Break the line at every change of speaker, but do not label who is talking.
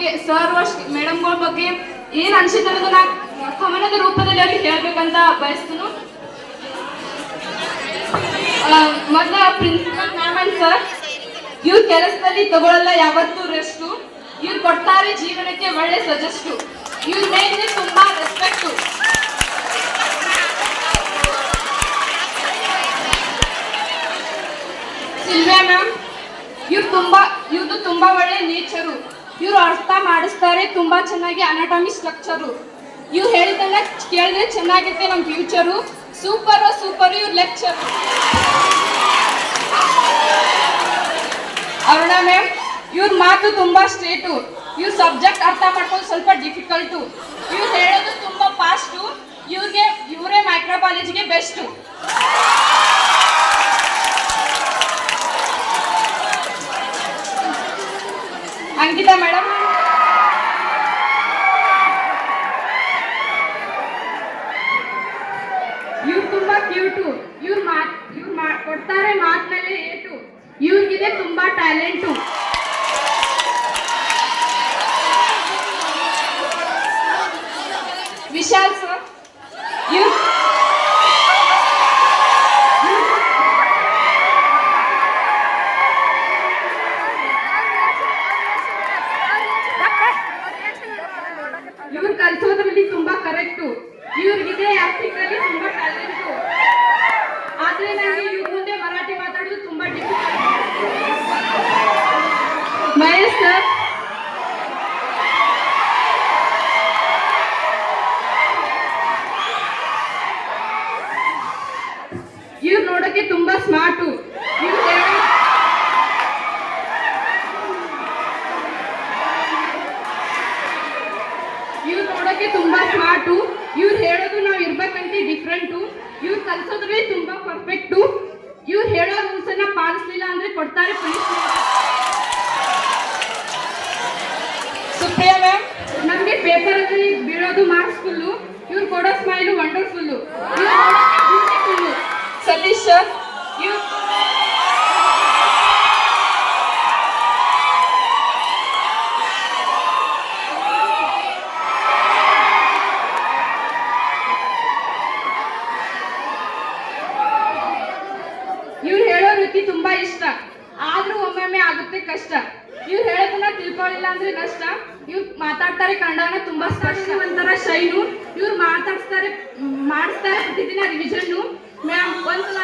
ಬಗ್ಗೆ ಸರ್ ಮೇಡಮ್ಗಳ ಬಗ್ಗೆ ಏನ್ ಅನ್ಸಿತ್ತು ಅನ್ನೋದು ಕವನದ ರೂಪದಲ್ಲಿ ಅವ್ರಿಗೆ ಹೇಳ್ಬೇಕಂತ ಬಯಸ್ತನು. ಮೊದಲ ಪ್ರಿನ್ಸಿಪಲ್ ಮ್ಯಾಮ್ ಅಂಡ್ ಸರ್ ಇವ್ರ ಕೆಲಸದಲ್ಲಿ ತಗೊಳ್ಳಲ್ಲ ಯಾವತ್ತೂ ರೆಸ್ಟು ಇವ್ರು ಕೊಡ್ತಾರೆ ಜೀವನಕ್ಕೆ ಒಳ್ಳೆ ಸಜೆಸ್ಟು ಇವ್ರ ಮೇಲೆ ತುಂಬಾ ರೆಸ್ಪೆಕ್ಟು ಸಿಲ್ವಿಯಾ ಮ್ಯಾಮ್ ಇವ್ರು ತುಂಬಾ ಇವ್ರದ್ದು ತುಂಬಾ ಒಳ್ಳೆ ನೇಚರು ಇವ್ರು ಅರ್ಥ ಮಾಡಿಸ್ತಾರೆ ತುಂಬಾ ಚೆನ್ನಾಗಿ ಅನಾಟಮಿ ಸ್ಟ್ರಕ್ಚರು ಇವ್ರು ಹೇಳಿದಲ್ಲ ಕೇಳಿದ್ರೆ ಚೆನ್ನಾಗಿರುತ್ತೆ ನಮ್ಮ ಫ್ಯೂಚರು ಸೂಪರ್ ಸೂಪರ್ ಇವ್ರ ಲೆಕ್ಚರ್ ಅರುಣ ಮ್ಯಾಮ್ ಇವ್ರ ಮಾತು ತುಂಬಾ ಸ್ಟ್ರೇಟು ಇವ್ರ ಸಬ್ಜೆಕ್ಟ್ ಅರ್ಥ ಮಾಡ್ಕೊಂಡು ಸ್ವಲ್ಪ ಡಿಫಿಕಲ್ಟು ಇವ್ರು ಹೇಳೋದು ತುಂಬಾ ಫಾಸ್ಟು ಇವ್ರಿಗೆ, ಇವರೇ ಮೈಕ್ರೋಬಾಲಜಿಗೆ ಬೆಸ್ಟು ಅಂಕಿತಾ ಮೇಡಮ್. ಇವ್ರು ತುಂಬಾ ಕ್ಯೂಟು ಇವ್ರು ಮಾತ್ ಇವ್ರು ಕೊಡ್ತಾರೆ ಮೇಲೆ ಏಟು. ಇವ್ರಿಗಿದೆ ತುಂಬಾ ಟ್ಯಾಲೆಂಟು ವಿಶಾಲ್ ಸರ್ ಇವ್ರು ಇವ್ರು ಕಲಿಸೋದ್ರಲ್ಲಿ ತುಂಬಾ ಕರೆಕ್ಟು ಇವ್ರಿಗಿದೆ ಆಕ್ಟಿಂಗ್ ಅಲ್ಲಿ ತುಂಬಾ ಟ್ಯಾಲೆಂಟು ಆದ್ರೆ ನನಗೆ ಇವ್ರ ಮುಂದೆ ಮರಾಠಿ ಮಾತಾಡೋದು ತುಂಬಾ ಡಿಫಿಕಲ್ಟ್ ಮಹೇಶ್ ಸರ್ ಇವ್ರು ನೋಡೋಕೆ ತುಂಬಾ ಸ್ಮಾರ್ಟು ಇವ್ರು ನೋಡೋಕೆ ತುಂಬಾ ಸ್ಮಾರ್ಟು ಇವ್ರು ಹೇಳೋದು ನಾವು ಇರ್ಬೇಕಂತ ಡಿಫ್ರೆಂಟು ಇವ್ರು ಕಲ್ಸೋದ್ರಲ್ಲಿ ತುಂಬಾ ಪರ್ಫೆಕ್ಟು ಇವ್ರು ಹೇಳೋ ರೂಲ್ಸ್ ಅನ್ನ ಪಾಲಿಸ್ಲಿಲ್ಲ ಅಂದ್ರೆ ಕೊಡ್ತಾರೆ ಪನಿಷ್ಮೆಂಟ್ ಸುಪ್ರಿಯಾ ಮ್ಯಾಮ್ ನಮಗೆ ಪೇಪರ್ ಅಲ್ಲಿ ಬೀಳೋದು ಮಾರ್ಕ್ಸ್ ಫುಲ್ಲು ಇವ್ರು ಕೊಡೋ smile wonderful beautiful Satish sir ಹೇಳೋ ರೀತಿ ತುಂಬಾ ಇಷ್ಟ. ಆದ್ರೂ ಒಮ್ಮೊಮ್ಮೆ ಆಗುತ್ತೆ ಕಷ್ಟ. ಇವ್ರು ಹೇಳೋದನ್ನ ತಿಳ್ಕೊಳ್ಳಿಲ್ಲ ಅಂದ್ರೆ ನಷ್ಟ. ಇವ್ರು ಮಾತಾಡ್ತಾರೆ ಕನ್ನಡನ ತುಂಬಾ ಸ್ಪಷ್ಟ. ಒಂಥರ ಶೈನು. ಇವ್ರು ಮಾತಾಡ್ಸ್ತಾರೆ ಮಾಡಿಸ್ತಾರೆ ಪ್ರತಿದಿನ ಒಂದ್ಸಲಾದ್ರೂ ಮಾಡಿ